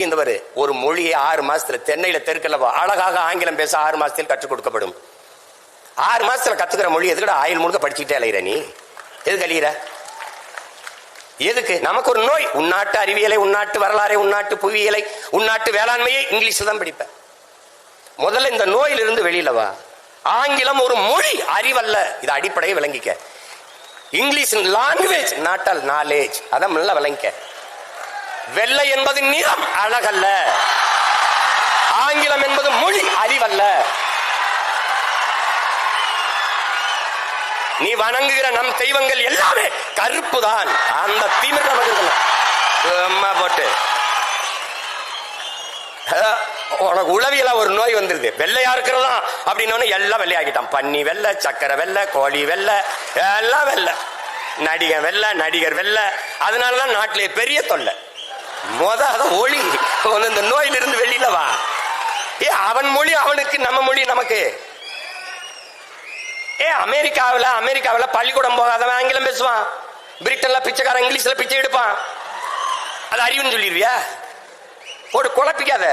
இந்தவர் ஒரு மொழியை ஆறு மாசத்துல தென்னையில தெற்கல அழகாக ஆங்கிலம் பேச ஆறு மாசத்தில் கற்றுக் கொடுக்கப்படும். ஆறு மாசத்துல கத்துக்கிற மொழி எதுக்கட? ஆயுள் முழுக்க படிச்சுட்டே அலையிற நீ? எதுக்கு அழியிற? எதுக்கு? நமக்கு ஒரு நோய். உன்னாட்டு அறிவியலை உன்னாட்டு வரலாறை உன்னாட்டு புவியியலை உன்னாட்டு வேளாண்மையை இங்கிலீஷ் தான் படிப்ப. முதல்ல இந்த நோயிலிருந்து வெளியில வா. ஆங்கிலம் ஒரு மொழி அறிவல்ல. இது அடிப்படையை விளங்கிக்க. இங்கிலீஷ் லாங்குவேஜ் நாட்டால் நாலேஜ் அதான் நல்லா விளங்கிக்க. வெள்ளை என்பது நிறம் அழகல்ல. ஆங்கிலம் என்பது மொழி அறிவல்ல. நீ வணங்குகிற நம் தெய்வங்கள் எல்லாமே கருப்பு தான் அந்த திமிர் நமக்கு இருக்கணும் போட்டு. உனக்கு உளவியல ஒரு நோய் வந்துருது. வெள்ளையா இருக்கிறதா? அப்படின்னு எல்லாம் வெள்ளையாக்கிட்டான். பன்னி வெள்ளை சக்கரை வெள்ளை கோழி வெள்ளை எல்லாம் வெள்ளை. நடிகர் வெள்ளை நடிகர் வெள்ளை. அதனாலதான் நாட்டிலே பெரிய தொல்லை. மொத அத ஒளி. இந்த நோயிலிருந்து வெளியில வா. ஏ அவன் மொழி அவனுக்கு நம்ம மொழி நமக்கு. ஏ அமெரிக்காவில் அமெரிக்காவில் பள்ளிக்கூடம் போகாதவன் ஆங்கிலம் பேசுவான். பிரிட்டன்ல பிச்சைக்காரன் இங்கிலீஷ்ல பிச்சை எடுப்பான். அது அறிவுன்னு சொல்லிடுவியா ஒரு குழப்பிக்காத.